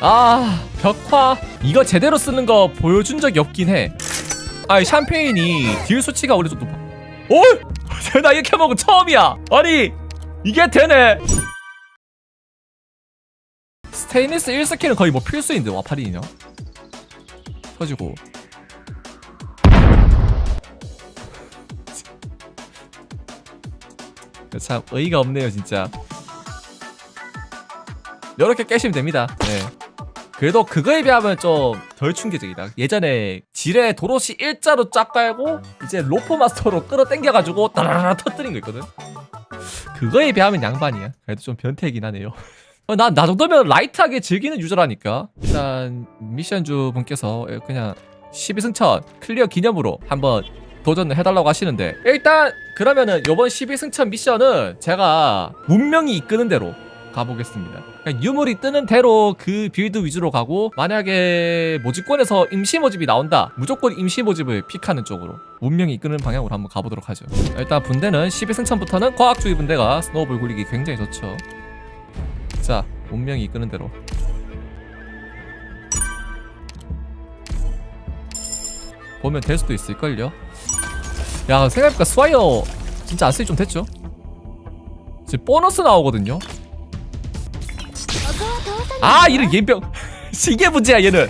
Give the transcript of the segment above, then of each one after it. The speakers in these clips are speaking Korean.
아 벽화 이거 제대로 쓰는 거 보여준 적이 없긴 해. 아 샴페인이 딜 수치가 원래 좀 높아. 오! 나 이렇게 먹은 처음이야. 아니 이게 되네. 스테인리스 1스킬은 거의 뭐 필수인데 와파린이요. 터지고. 참 의의가 없네요 진짜. 이렇게 깨시면 됩니다. 네. 그래도 그거에 비하면 좀 덜 충격적이다. 예전에 지뢰 도로시 일자로 쫙 깔고 이제 로프 마스터로 끌어당겨가지고 따라라라 터뜨린 거 있거든. 그거에 비하면 양반이야. 그래도 좀 변태이긴 하네요. 어, 난나 정도면 라이트하게 즐기는 유저라니까. 일단 미션주 분께서 그냥 12승천 클리어 기념으로 한번 도전을 해달라고 하시는데 일단 그러면은 요번 12승천 미션은 제가 문명이 이끄는 대로 가보겠습니다. 그냥 유물이 뜨는 대로 그 빌드 위주로 가고 만약에 모집권에서 임시 모집이 나온다 무조건 임시 모집을 픽하는 쪽으로 문명이 이끄는 방향으로 한번 가보도록 하죠. 일단 분대는 12승천부터는 과학주의 분대가 스노우볼 굴리기 굉장히 좋죠. 자 문명이 이끄는 대로 보면 될 수도 있을걸요. 야 생각해보니까 스와이어 진짜 안 쓰기 좀 됐죠? 지금 보너스 나오거든요. 아 이런 예병 이게 문제야 얘는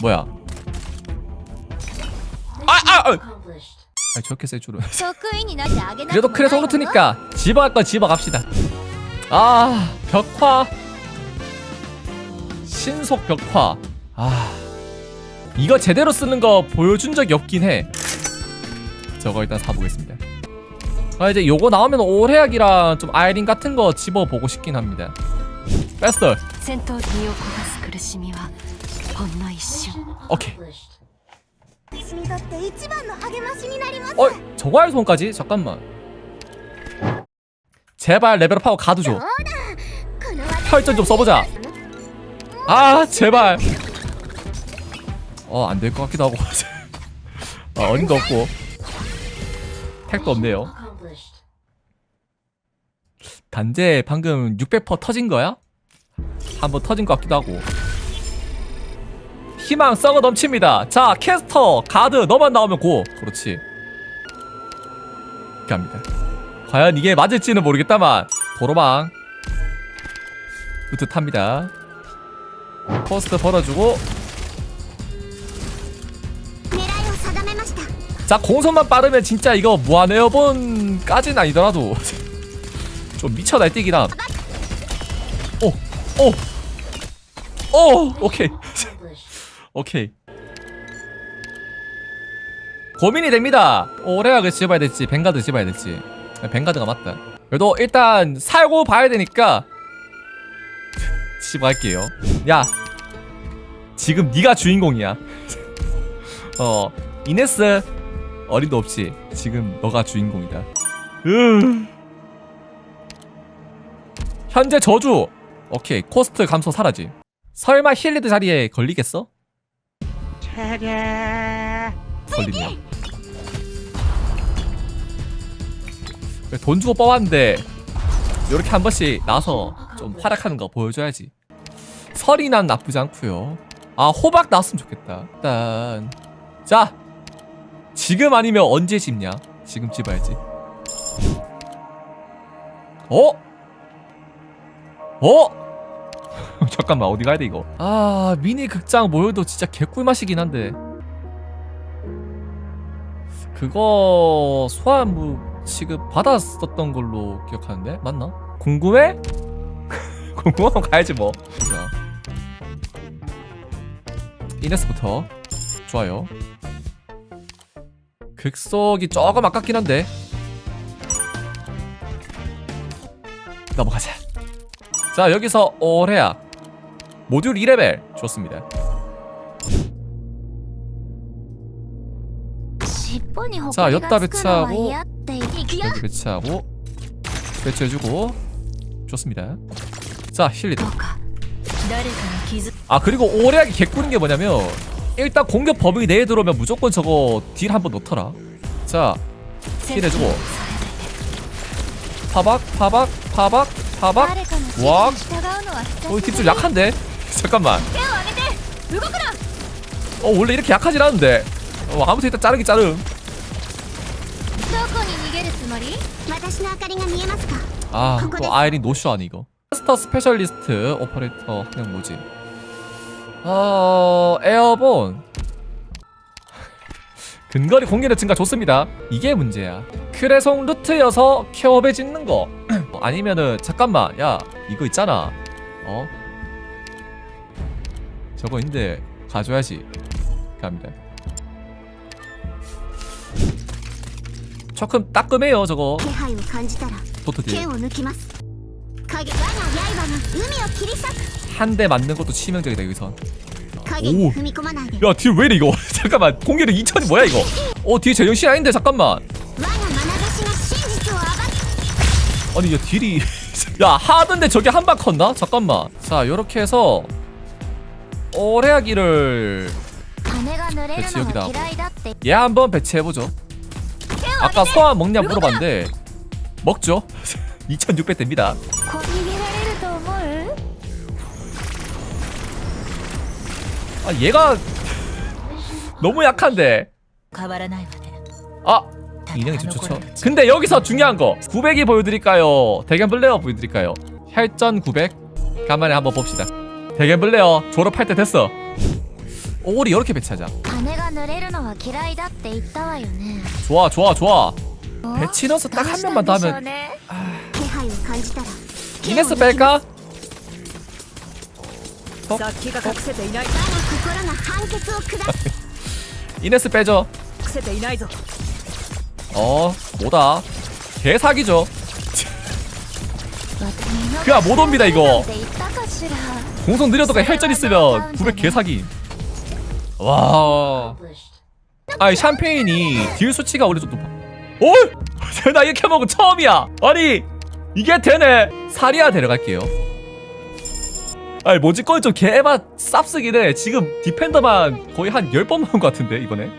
뭐야 아아 아, 아, 저렇게 쓸 줄은 得意になってあげなく 그래도 も 크레 ないわ 소르트니까 집어갈 건 집어갑시다 아 벽화 신속 벽화 아 이거 제대로 쓰는 거 보여준 적이 없긴 해 저거 일단 사보겠습니다 아 이제 요거 나오면 오래약이랑 좀 아이린 같은 거 집어보고 싶긴 합니다. 베스트. 오케이. 어? 정화의 손까지? 잠깐만. 제발 레벨업하고 가두줘 혈전 좀 써보자. 아 제발. 어 안 될 것 같기도 하고. 아, 어림도 없고. 택도 없네요. 단재 방금 600% 터진 거야? 한번 터진 것 같기도 하고. 희망 썩어 넘칩니다. 자 캐스터 가드 너만 나오면 고. 그렇지. 갑니다. 과연 이게 맞을지는 모르겠다만 도로망. 뿌듯합니다. 퍼스트 벌어주고. 자 공손만 빠르면 진짜 이거 무한에어본까진 아니더라도. 좀 미쳐 날뛰긴 함. 오, 오, 오, 오케이, 오케이. 고민이 됩니다. 오레악을 집어야 될지 벵가드 집어야 될지. 벵가드가 맞다. 그래도 일단 살고 봐야 되니까 집어할게요. 야, 지금 네가 주인공이야. 어, 이네스 어림도 없이 지금 너가 주인공이다. 으. 현재 저주. 오케이 코스트 감소 사라짐. 설마 힐리드 자리에 걸리겠어? 걸리네요. 돈 주고 뽑았는데 이렇게 한 번씩 나서 좀 활약하는 거 보여줘야지. 설이 난 나쁘지 않고요. 아 호박 나왔으면 좋겠다. 일단 자 지금 아니면 언제 집냐? 지금 집어야지. 어? 어? 잠깐만 어디 가야 돼 이거? 아 미니 극장 모여도 진짜 개꿀 맛이긴 한데 그거 소환무 지급 받았었던 걸로 기억하는데 맞나? 궁금해? 궁금하면 가야지 뭐. 자 이네스부터 좋아요. 극속이 조금 아깝긴 한데 넘어가자 자 여기서 오레악 모듈 2레벨 좋습니다 尻尾にほ 자 こり 여따 がつくのは 배치하고 嫌っていくよ 여기 배치하고 배치해주고 좋습니다 자 힐리드 どうか誰かに気づ 아 그리고 오레악이 개꿀인 게 뭐냐면 일단 공격 범위 내에 들어오면 무조건 저거 딜 한번 넣더라 자 戦 힐해주고 闘機を 파박 파박 파박 사박? 왁? 어, 이 딥 좀 약한데? 잠깐만. 어, 원래 이렇게 약하진 않은데. 어, 아무튼 일단 자르기 자름. 아, 또 아이린 노쇼 아니 이거. 마스터 스페셜리스트 오퍼레이터 학력 모집. 어, 에어본. 근거리 공격력 증가 좋습니다. 이게 문제야. 크레송 루트여서 케어베 짓는 거. 아니면은 잠깐만 야 이거 있잖아. 어? 저거 있는데 가져야지. 갑니다 조금 따끔해요 저거. 포트딜 한 대 맞는 것도 치명적이다 여기선 오야뒤왜 이래 이거? 잠깐만 공개를 2000이 뭐야 이거? 어 뒤에 제정신 아닌데 잠깐만. 아니 야 딜이 야 하던데 저게 한 방 컸나? 잠깐만. 자 요렇게 해서 오레아기를 그렇지 여기다 얘 한번 배치해보죠. 아까 소화 먹냐 물어봤는데 먹죠? 2600 됩니다. 아 얘가 너무 약한데. 인형이 좀 좋죠. 근데 여기서 중요한 거. 900이 보여드릴까요? 대견 블레어 보여드릴까요? 혈전 900 간만에 한번 봅시다. 대견 블레어 졸업할 때 됐어. 오리 이렇게 배치하자. 좋아 좋아 좋아. 배치 넣어서 딱 한 명만 더 하면 아... 이네스 뺄까? 어? 이네스 빼죠. 어 뭐다? 개사기죠. 그야 못 옵니다 이거. 공성 느려도가 혈전 있으면 900 개사기. 와 아니 샴페인이 딜 수치가 원래 좀 높아 오! 나 이렇게 먹은 처음이야. 아니 이게 되네. 사리아 데려갈게요. 아니 뭐지? 거의 좀 개맛 쌉쓰긴 해 지금 디펜더만 거의 한 10번 먹은 것 같은데 이번에?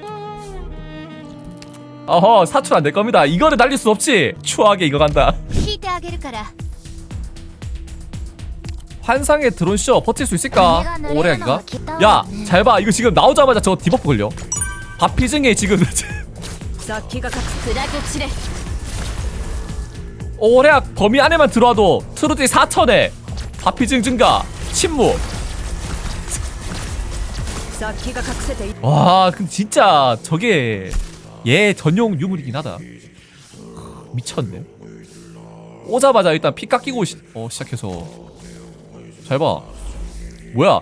어허 사출 안 될 겁니다 이거를 날릴 수 없지 추하게 이거 간다 聞いてあげるから 환상의 드론쇼 버틸 수 있을까? 오래하기가? 야, 잘 봐. 이거 지금 나오자마자 저 디버프 걸려. 바피증에 지금 殺気が隠砕け散れ 오래학 범위 안에만 들어와도 트루디 4천에 바피증 증가, 침묵. す殺気が隠せてい 와, 근데 진짜 저게 얘 전용 유물이긴 하다. 미쳤네. 오자마자 일단 피 깎이고 시, 어, 시작해서. 잘봐. 뭐야?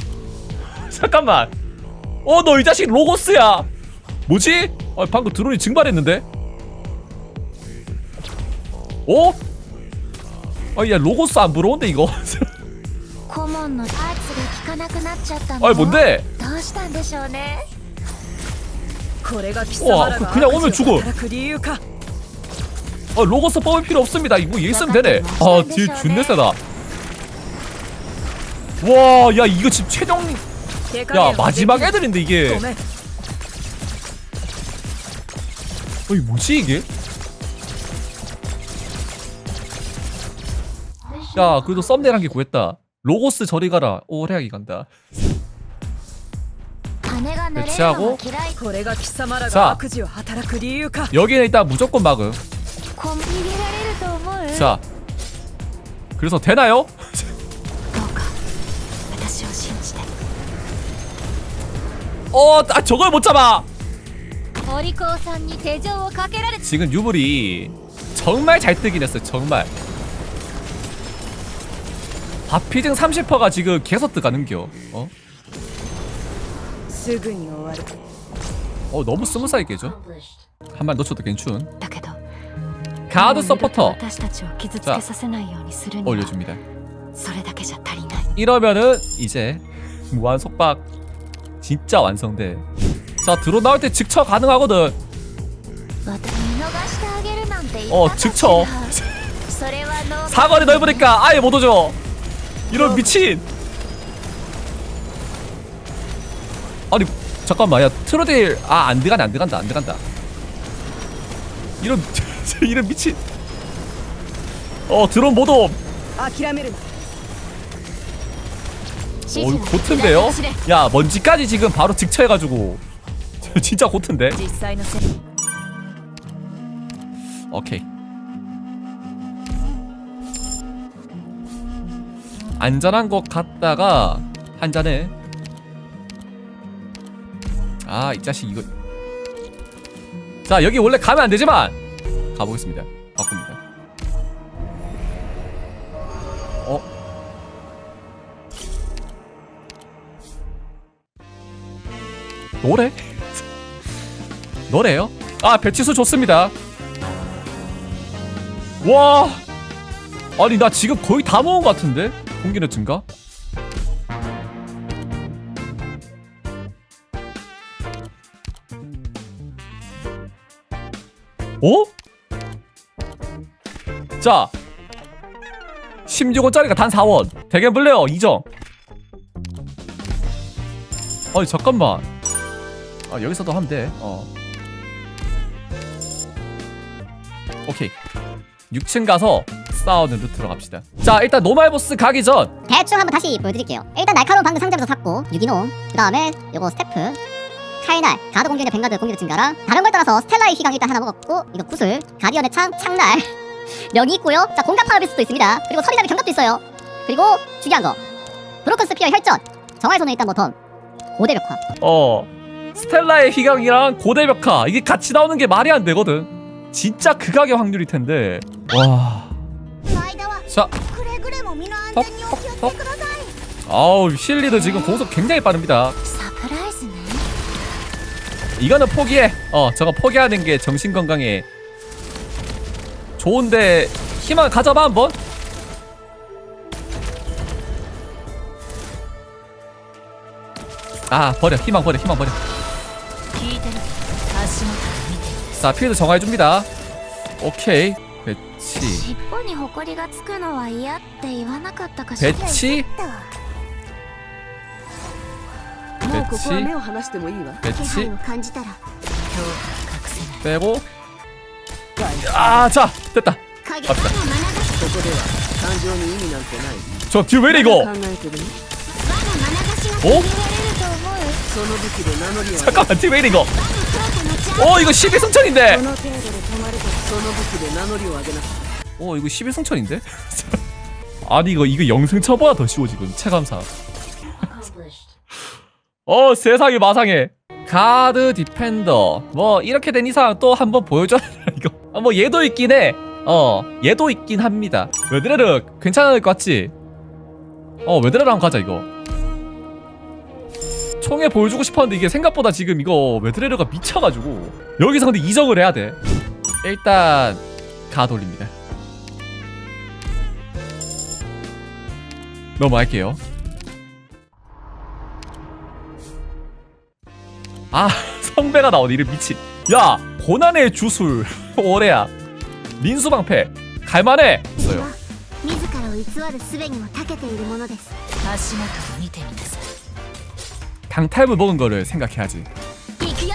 잠깐만. 어 너 이 자식 로고스야. 뭐지? 어, 방금 드론이 증발했는데? 어? 아야 로고스 안 부러운데 이거? 아, 뭔데? 와 그 그냥 오면 죽어 아 로고서 뽑을 필요 없습니다. 이거 얘 있으면 되네. 아딜 준네 세다. 와야 이거 지금 최종 야 마지막 애들인데 이게. 어이 뭐지 이게? 야 그래도 썸네일 한 개 구했다. 로고스 저리 가라. 오래하기 간다. 대치하고 자 여기는 일단 무조건 막음 자 그래서 되나요? 어, 아, 저걸 못 잡아. 지금 유불이 정말 잘 뜨긴 했어요. 정말. 바피증 30%가 지금 계속 뜨가는겨. 어? すぐに終わる 어 너무 스무스하게 깨죠 한 발 놓쳐도 괜춘 だけど 가드 서포터 私たちを傷つけさせないようにするには 올려줍니다 それだけじゃ足りない 이러면은 이제 무한 속박 진짜 완성돼 자 드론 나올 때 직처 가능하거든 私見逃してあげるなんて言った 어 かしら 직처 それはノー 사거리 넓으니까 아예 못 오죠 이런 미친 아니 잠깐만. 야 트러딜 아 안들어간다 안들어간다 안들어간다. 이런 이런 미친. 어 드론 모도 아키라메르 어이 고튼데요? 야 먼지까지 지금 바로 직차해가지고. 진짜 고튼데? 오케이. 안전한 것 같다가 한잔해 아 이 자식 이거. 자 여기 원래 가면 안 되지만 가보겠습니다. 바꿉니다. 어? 노래? 노래요? 아 배치수 좋습니다. 와! 아니 나 지금 거의 다 모은 것 같은데? 공기는 증가 어? 자 16원짜리가 단 4원. 대겐 블레어 2정. 아니 잠깐만. 아 여기서도 하면 돼어. 오케이. 6층 가서 싸우는 루트로 갑시다. 자 일단 노말 보스 가기 전. 대충 한번 다시 보여드릴게요. 일단 날카로운 방금 상점에서 샀고 유기농. 그 다음에 요거 스태프 타이날, 가드 공격의 뱅가드 공격 증가랑 다른 걸 따라서 스텔라의 희강 일단 하나 먹었고 이거 구슬, 가디언의 창, 창날 력이 있고요. 자 공감 파워빌 수도 있습니다. 그리고 서리잡이 경갑도 있어요. 그리고 중요한 거 브로큰 스피어 혈전, 정활선은 일단 뭐턴 고대 벽화. 어 스텔라의 희강이랑 고대 벽화 이게 같이 나오는 게 말이 안 되거든. 진짜 극악의 확률일 텐데 와. 자, 턱, 턱, 턱. 아우 실리도 지금 공속 굉장히 빠릅니다. 이거는 포기해. 어, 저거 포기하는 게 정신 건강에 좋은데 희망 가져봐 한번. 아 버려 희망 버려 희망 버려. 자 필드 정화해 줍니다. 오케이 배치. 배치 배치? 배치? 빼고? 아자 됐다. 갑시다. 저 뒤에 왜 이래 이거 어? 잠깐만 뒤에 왜 이래 이거 어 이거 11승천인데. 어 이거 11승천인데? 아니 이거 이거 영승처보다 더 쉬워 지금. 체감상. 어 세상이 마상해. 가드 디펜더. 뭐 이렇게 된 이상 또 한번 보여줘야 이거? 아, 뭐 얘도 있긴 해어 얘도 있긴 합니다. 웨드레르 괜찮을 것 같지? 어 웨드레르 한번 가자 이거. 총에 보여주고 싶었는데 이게 생각보다 지금 이거 웨드레르가 미쳐가지고. 여기서 근데 이정을 해야 돼. 일단 가드 올립니다. 넘어갈게요. 아 성배가 나오네 이름 미친. 야 고난의 주술 오래야 민수방패 갈만해. 있어요. 自らを偽る術にも長けているものです足元を見てみなさい 강탈물 먹은 거를 생각해야지. 行くよ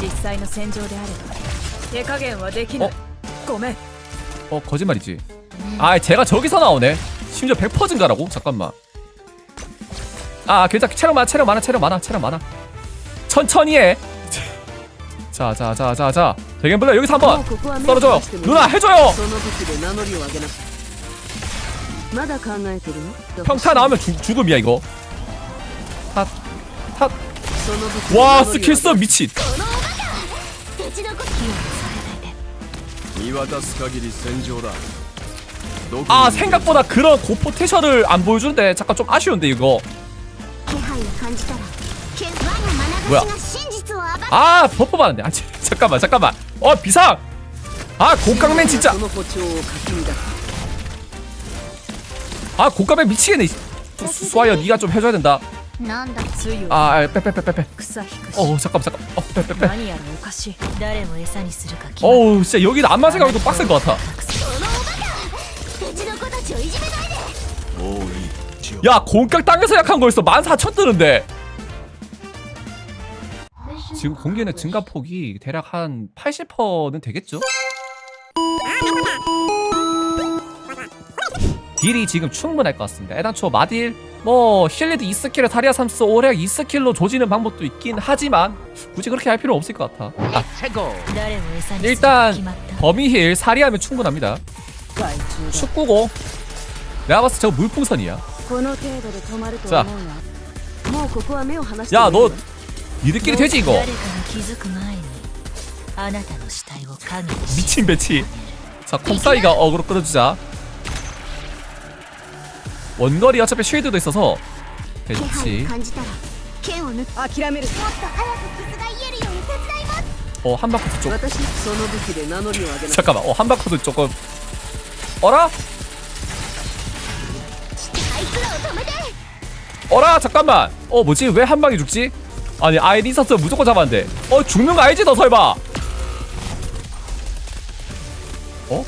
実際の戦場であれば手加減はできないごめん 어 거짓말이지. 아 제가 저기서 나오네. 심지어 100% 증가라고? 잠깐만. 아 그 괴짜 체력 많아 체력 많아 체력 많아 체력 많아. 천천히 해. 자자자자자. 되게 불러 여기서 한번 떨어져요. 누나 해줘요. 평타 나오면 주, 죽음이야 이거. 탓, 탓. 와 스킬 써 미친. 아 생각보다 그런 고포테셜을 안 보여주는데 잠깐 좀 아쉬운데 이거. 뭐야? 아 버퍼 받는데. 아 잠깐만 잠깐만. 어 비상. 아 곡강맨 진짜. 아 곡강맨 미치겠네. 수아야 네가 좀 해줘야 된다. 아빼빼빼빼빼. 아, 어, 어 잠깐만, 잠깐. 어 빼빼빼. 어우 진짜 여기는 안만 생각해도 빡센 것 같아. 오 야 공격 당겨서 약한 거 있어. 14,000 뜨는데. 지금 공기는 증가 폭이 대략 한 80%는 되겠죠? 딜이 지금 충분할 것 같습니다. 애당초 마딜 뭐 힐리드 2스킬을 다리아 삼스 오렉 2스킬로 조지는 방법도 있긴 하지만 굳이 그렇게 할 필요 없을 것 같아. 아, 일단 범위힐 사리하면 충분합니다. 축구고 내가 봤을 때 저 물풍선이야. 자. 야, 너 니들끼리 되지 이거. 미친 배치. 자, 콤사이가 어그로 끌어주자. 원거리 어차피 쉐이드도 있어서 대치. 어, 한바코드 쪽. 잠깐만. 어, 한바코드 조금 어라? 어라 잠깐만. 어 뭐지? 왜 한 방에 죽지? 아니 아이 리서스 무조건 잡았는데. 어 죽는 거 알지 너 설마? 어?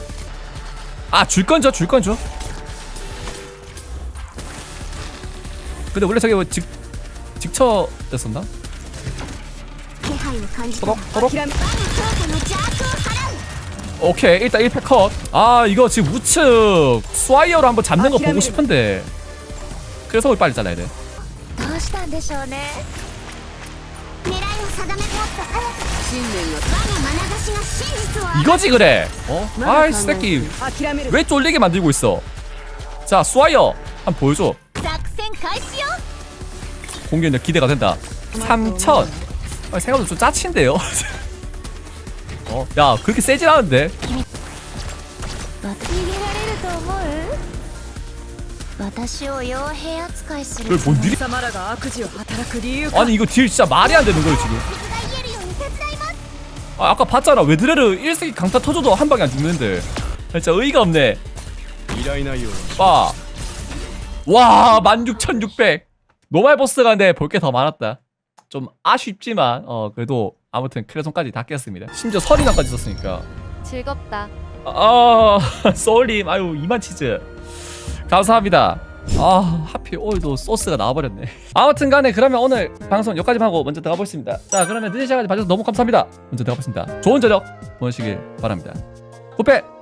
아 줄건 줘 줄건 줘 근데 원래 저게 뭐 직, 직처였었나? 서독 서독 오케이 일단 1패 컷아 이거 지금 우측 스와이어로 한번 잡는 거 보고 싶은데. 그래서 빨리 잘라야 돼. 이거지 그래. 어? 아이 새끼. 왜 쫄리게 만들고 있어? 자, 수아이어. 한번 보여줘. 공격력 기대가 된다. 3천. 아, 생각보다 좀 짜친데요. 어, 야 그렇게 세진 않은데. 私を傭兵扱いする 그걸 뭔 일이 貴様らが悪事を働く理由 아니 이거 딜 진짜 말이 안 되는 거예요 지금 傷が癒えるように手伝います 아, 아까 봤잖아 웨드레르 1세기 강타 터져도 한 방에 안 죽는데 진짜 의의가 없네 依頼内容は 빠. 와, 16,600. 노말 보스가 근데 볼 게 더 많았다. 좀 아쉽지만, 어, 그래도 아무튼 크레손까지 다 깼습니다. 심지어 설이나까지 썼으니까. 즐겁다. 아, 소울님, 아유, 이만 치즈. 감사합니다. 아, 하필 오늘도 소스가 나와버렸네. 아무튼 간에 그러면 오늘 방송 여기까지만 하고 먼저 들어가 보겠습니다. 자, 그러면 늦은 시간까지 봐주셔서 너무 감사합니다. 먼저 들어가 보겠습니다. 좋은 저녁 보내시길 바랍니다. 굿배!